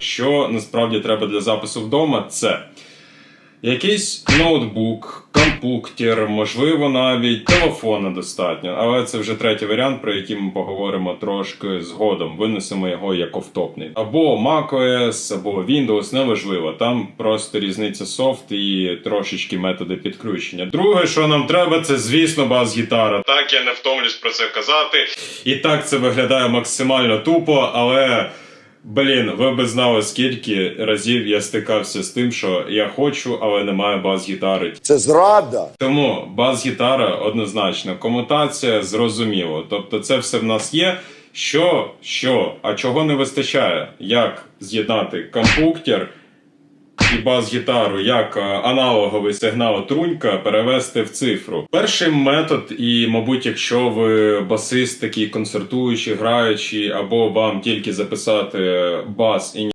Що насправді треба для запису вдома, це якийсь ноутбук, компуктер, можливо, навіть телефона достатньо. Але це вже третій варіант, про який ми поговоримо трошки згодом. Винесемо його як офтопний. Або macOS, або Windows, неважливо. Там просто різниця софт і трошечки методи підключення. Друге, що нам треба, це звісно бас-гітара. Так, я не втомлюсь про це казати. І так це виглядає максимально тупо, але. Блін, ви б знали, скільки разів я стикався з тим, що я хочу, але немає бас-гітари. Це зрада. Тому бас-гітара однозначно, комутація зрозуміло. Тобто, це все в нас є. Що, що, а чого не вистачає? Як з'єднати компуктер бас-гітару, як е, аналоговий сигнал трунька перевести в цифру? Перший метод, і, мабуть, якщо ви басист, такий концертуючий, граючий, або вам тільки записати бас і